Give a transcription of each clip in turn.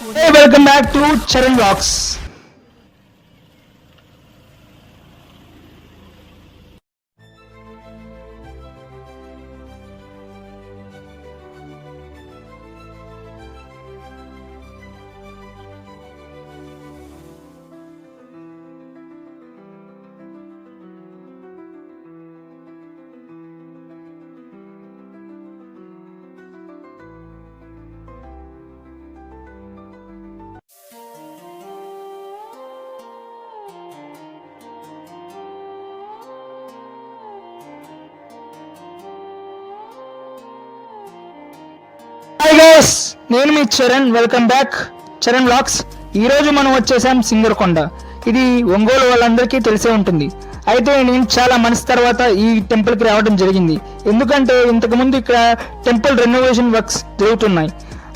Hey, welcome back to Charan Vlogs. Hi guys నేను మీ Charan. Welcome back Charan vlogs ఈ రోజు మనం వచ్చేసాం సింగర్కొండ ఇది ఒంగోలు వాళ్ళందరికీ తెలిసే ఉంటుంది. అయితే నేను చాలా మనసు తర్వాత ఈ టెంపుల్కి రావడం జరిగింది. ఎందుకంటే ఇంతకుముందు ఇక్కడ టెంపుల్ రెనోవేషన్ వర్క్స్ జరుగుతున్నాయి.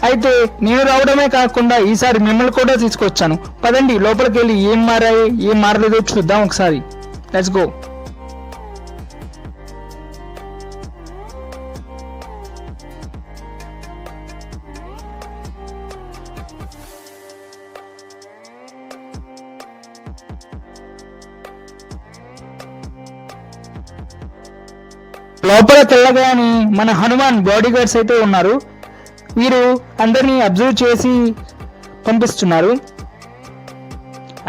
అయితే నేను రావడమే కాకుండా ఈసారి మిమ్మల్ని కూడా తీసుకొచ్చాను. పదండి లోపలికి వెళ్ళి ఏం మారాయి ఏం మారలేదో చూద్దాం ఒకసారి. లెట్స్ గో లోపల తెల్లగాని మన హనుమాన్ బాడీ గార్డ్స్ అయితే ఉన్నారు. వీరు అందరినీ అబ్జర్వ్ చేసి పంపిస్తున్నారు.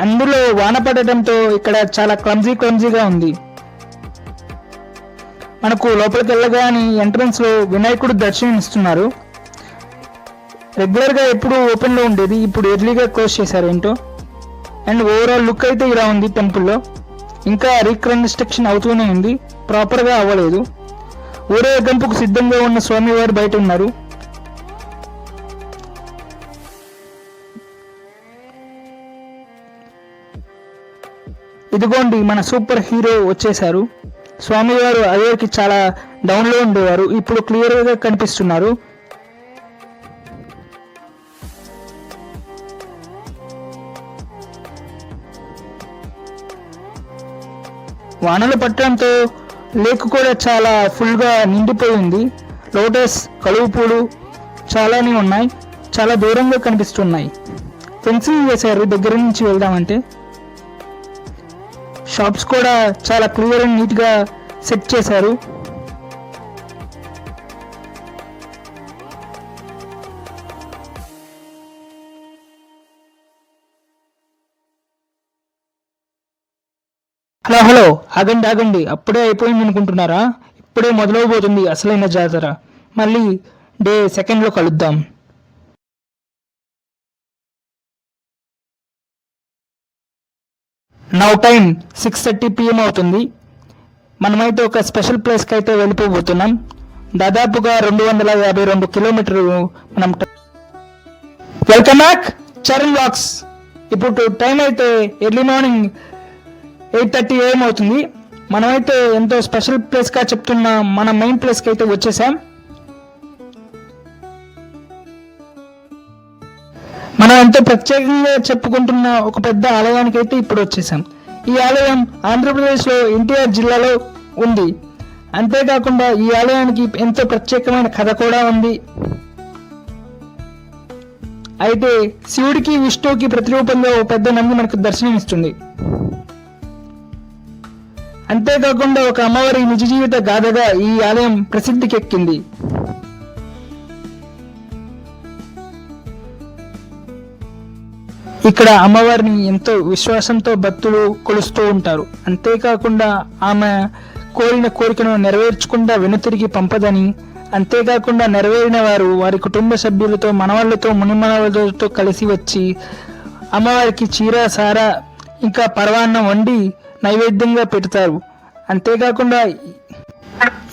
అందులో వాన పడటంతో ఇక్కడ చాలా క్లమ్జీ క్లమ్జీగా ఉంది. మనకు లోపలికి వెళ్ళగానే ఎంట్రన్స్లో వినాయకుడు దర్శనం ఇస్తున్నారు రెగ్యులర్గా ఎప్పుడు ఓపెన్లో ఉండేది ఇప్పుడు ఎర్లీగా క్లోజ్ చేశారు ఏంటో అండ్ ఓవరాల్ లుక్ అయితే ఇలా ఉంది టెంపుల్లో ఇంకా రీకన్స్ట్రక్షన్ అవుతూనే ఉంది. ప్రాపర్గా అవ్వలేదు. ఊరేగింపుకు సిద్ధంగా ఉన్న స్వామివారు బయట ఉన్నారు. ఇదిగోండి మన సూపర్ హీరో వచ్చేశారు. స్వామివారు అదేకి చాలా డౌన్లో ఉండేవారు. ఇప్పుడు క్లియర్గా కనిపిస్తున్నారు. వానలు పట్టడంతో లేక్ కూడా చాలా ఫుల్గా నిండిపోయింది. లోటస్ కలువు పూలు చాలానే ఉన్నాయి. చాలా దూరంగా కనిపిస్తున్నాయి. ఫెన్సింగ్ వేశారు. దగ్గర నుంచి వెళ్దామంటే షాప్స్ కూడా చాలా క్లియర్ అండ్ నీట్గా సెట్ చేశారు. హలో హలో ఆగండి ఆగండి. అప్పుడే అయిపోయింది అనుకుంటున్నారా ఇప్పుడే మొదలవబోతుంది అసలైన జాతర. మళ్ళీ డే సెకండ్లో కలుద్దాం. Now time six thirty PM అవుతుంది. మనమైతే ఒక స్పెషల్ ప్లేస్కి అయితే వెళ్ళిపోబోతున్నాం. దాదాపుగా రెండు వందల యాభై రెండు కిలోమీటర్లు మనం వెల్కమ్ బ్యాక్ చరణ్ వాక్స్ ఇప్పుడు టైం అయితే early morning eight thirty AM అవుతుంది. మనమైతే ఎంతో స్పెషల్ ప్లేస్గా చెప్తున్న మన మెయిన్ ప్లేస్కి అయితే వచ్చేసాం. మనం ఎంతో ప్రత్యేకంగా చెప్పుకుంటున్న ఒక పెద్ద ఆలయానికి అయితే ఇప్పుడు వచ్చేసాం. ఈ ఆలయం ఆంధ్రప్రదేశ్లో ఎన్టీఆర్ జిల్లాలో ఉంది. అంతేకాకుండా ఈ ఆలయానికి ఎంతో ప్రత్యేకమైన కథ కూడా ఉంది. అయితే శివుడికి విష్ణువుకి ప్రతిరూపంగా ఓ పెద్ద నంది మనకు దర్శనమిస్తుంది. అంతేకాకుండా ఒక అమ్మవారి నిజ జీవిత గాథగా ఈ ఆలయం ప్రసిద్ధికెక్కింది. ఇక్కడ అమ్మవారిని ఎంతో విశ్వాసంతో భక్తులు కొలుస్తూ ఉంటారు. అంతేకాకుండా ఆమె కోరిన కోరికను నెరవేర్చకుండా వెనుతిరిగి పంపదని అంతేకాకుండా నెరవేరిన వారు వారి కుటుంబ సభ్యులతో మనవాళ్ళతో మునిమనవాళ్ళతో కలిసి వచ్చి అమ్మవారికి చీర సార ఇంకా పరవాన్నం వండి నైవేద్యంగా పెడతారు. అంతేకాకుండా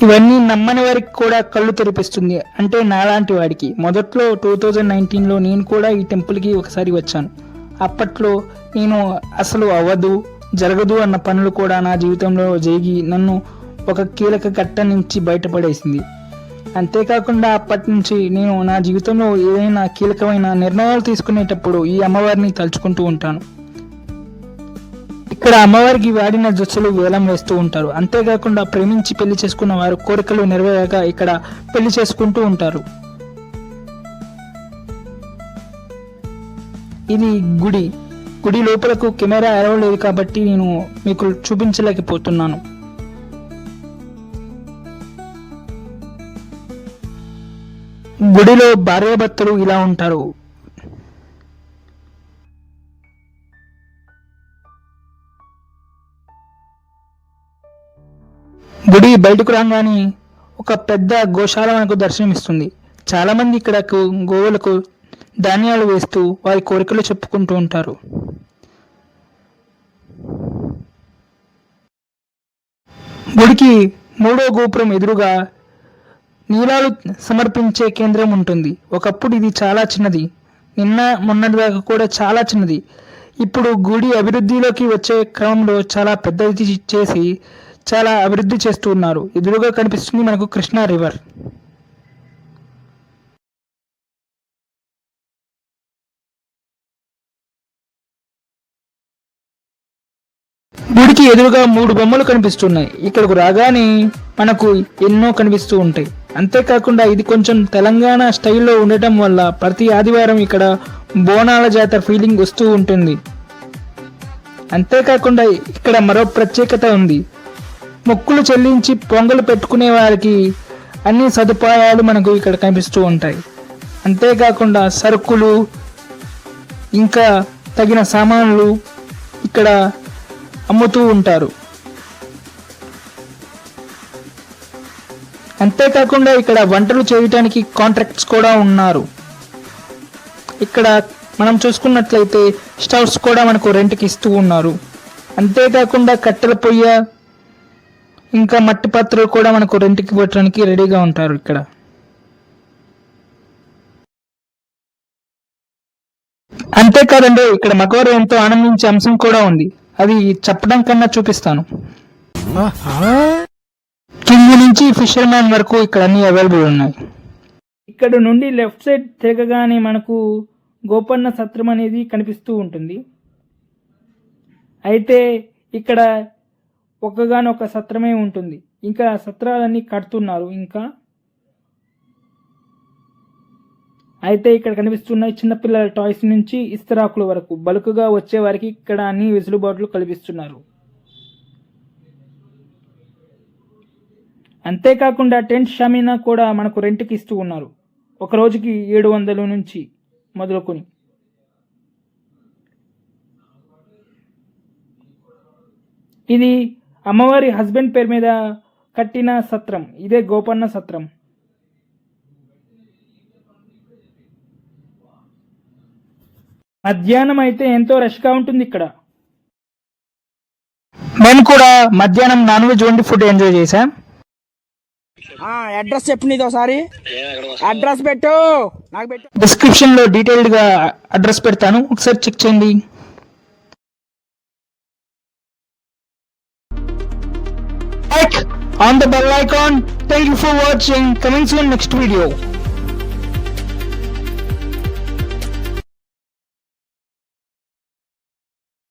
ఇవన్నీ నమ్మని వారికి కూడా కళ్ళు తెరిపిస్తుంది. అంటే నాలాంటి వాడికి. మొదట్లో టూ థౌజండ్ నైన్టీన్లో నేను కూడా ఈ టెంపుల్కి ఒకసారి వచ్చాను. అప్పట్లో నేను అసలు అవ్వదు జరగదు అన్న పనులు కూడా నా జీవితంలో జరిగి నన్ను ఒక కీలక కట్ట నుంచి బయటపడేసింది. అంతేకాకుండా అప్పటి నుంచి నేను నా జీవితంలో ఏదైనా కీలకమైన నిర్ణయాలు తీసుకునేటప్పుడు ఈ అమ్మవారిని తలుచుకుంటూ ఉంటాను. ఇక్కడ అమ్మవారికి వాడిన దుస్తులు వేలం వేస్తూ ఉంటారు. అంతేకాకుండా ప్రేమించి పెళ్ళి చేసుకున్న వారు కోరికలు నెరవేరక ఇక్కడ పెళ్ళి చేసుకుంటూ ఉంటారు. ఇది గుడి. గుడి లోపలకు కెమెరా అలవ్ లేదు కాబట్టి నేను మీకు చూపించలేకపోతున్నాను. గుడిలో భార్యాభర్తలు ఇలా ఉంటారు. గుడి బయటకు రాగానే ఒక పెద్ద గోశాల మనకు దర్శనమిస్తుంది. చాలా మంది ఇక్కడకు గోవులకు ధాన్యాలు వేస్తూ వారి కోరికలు చెప్పుకుంటూ ఉంటారు. గుడికి మూడో గోపురం ఎదురుగా నీలాలు సమర్పించే కేంద్రం ఉంటుంది. ఒకప్పుడు ఇది చాలా చిన్నది. నిన్న మొన్నటి దాకా కూడా చాలా చిన్నది. ఇప్పుడు గుడి అభివృద్ధిలోకి వచ్చే క్రమంలో చాలా పెద్దది చేసి చాలా అభివృద్ధి చేస్తూ ఉన్నారు. ఎదురుగా కనిపిస్తుంది మనకు కృష్ణా రివర్. గుడికి ఎదురుగా మూడు బొమ్మలు కనిపిస్తున్నాయి. ఇక్కడకు రాగానే మనకు ఎన్నో కనిపిస్తూ ఉంటాయి. అంతేకాకుండా ఇది కొంచెం తెలంగాణ స్టైల్లో ఉండటం వల్ల ప్రతి ఆదివారం ఇక్కడ బోనాల జాతర ఫీలింగ్ వస్తూ ఉంటుంది. అంతేకాకుండా ఇక్కడ మరో ప్రత్యేకత ఉంది. మొక్కులు చెల్లించి పొంగలు పెట్టుకునే వారికి అన్ని సదుపాయాలు మనకు ఇక్కడ కనిపిస్తూ ఉంటాయి. అంతేకాకుండా సరుకులు ఇంకా తగిన సామాన్లు ఇక్కడ అమ్ముతూ ఉంటారు. అంతేకాకుండా ఇక్కడ వంటలు చేయటానికి కాంట్రాక్ట్స్ కూడా ఉన్నారు. ఇక్కడ మనం చూసుకున్నట్లయితే స్టవ్స్ కూడా మనకు రెంట్కి ఇస్తూ ఉన్నారు. అంతేకాకుండా కట్టెల పొయ్య ఇంకా మట్టి పాత్రలు కూడా మనకు రెంట్కి ఇవ్వడానికి రెడీగా ఉంటారు ఇక్కడ. అంతేకాదండి ఇక్కడ మగవారు ఎంతో ఆనందించే అంశం కూడా ఉంది. అది చెప్పడం కన్నా చూపిస్తాను. కింది నుంచి ఫిషర్ మ్యాన్ వరకు ఇక్కడ అన్ని అవైలబుల్ ఉన్నాయి. ఇక్కడ నుండి లెఫ్ట్ సైడ్ తిరగగానే మనకు గోపన్న సత్రం అనేది కనిపిస్తూ ఉంటుంది. అయితే ఇక్కడ ఒక్కగానొక్క సత్రమే ఉంటుంది. ఇంకా సత్రాలన్నీ కడుతున్నారు. ఇంకా అయితే ఇక్కడ కనిపిస్తున్న చిన్నపిల్లల టాయ్స్ నుంచి ఇస్తరాకుల వరకు బలుకుగా వచ్చే వారికి ఇక్కడ అన్ని వెసులుబాట్లు కల్పిస్తున్నారు. అంతేకాకుండా టెంట్ షమీనా కూడా మనకు రెంట్కి ఇస్తూ ఉన్నారు. ఒక రోజుకి ఏడు వందల నుంచి మొదలుకొని. ఇది అమ్మవారి హస్బెండ్ పేరు మీద కట్టిన సత్రం. ఇదే గోపన్న సత్రం. మధ్యాహ్నం అయితే ఎంతో రష్గా ఉంటుంది ఇక్కడ. మేము కూడా మధ్యాహ్నం నాన్ వెజ్ వండి ఫుడ్ ఎంజాయ్ చేసాం అడ్రస్ చెప్పు నీది ఒకసారి. అడ్రస్ పెట్టు. నాకు పెట్టు. డిస్క్రిప్షన్లో డీటెయిల్డ్గా అడ్రస్ పెడతాను. ఒకసారి చెక్ చేయండి. on the bell icon. Thank you for watching. Coming soon next video.